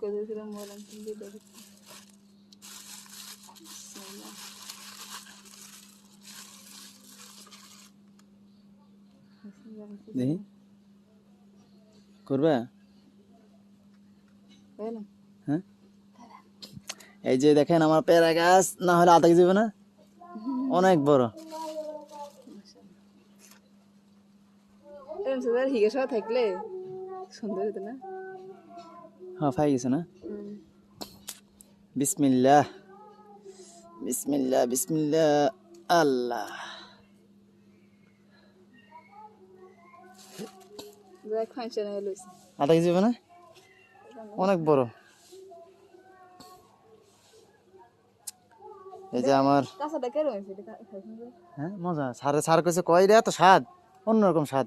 কোথায় মোবাইল কিনতে দেখি। দেখি করবা? হ্যাঁ এই যে দেখেন আমার পেয়ারা গাছ না হলে আধা কেজি হবে না অনেক বড় এরকম সুন্দর হিগে সহ থাকলে সুন্দর হতো না হ্যাঁ পাই গেছে না? হুম। বিসমিল্লাহ। বিসমিল্লাহ বিসমিল্লাহ। আল্লাহ। আধা কেজি না? অনেক বড়। এই যে আমার? হ্যাঁ মজা। সারে সার কইছে কয় রে এত স্বাদ? অন্যরকম স্বাদ।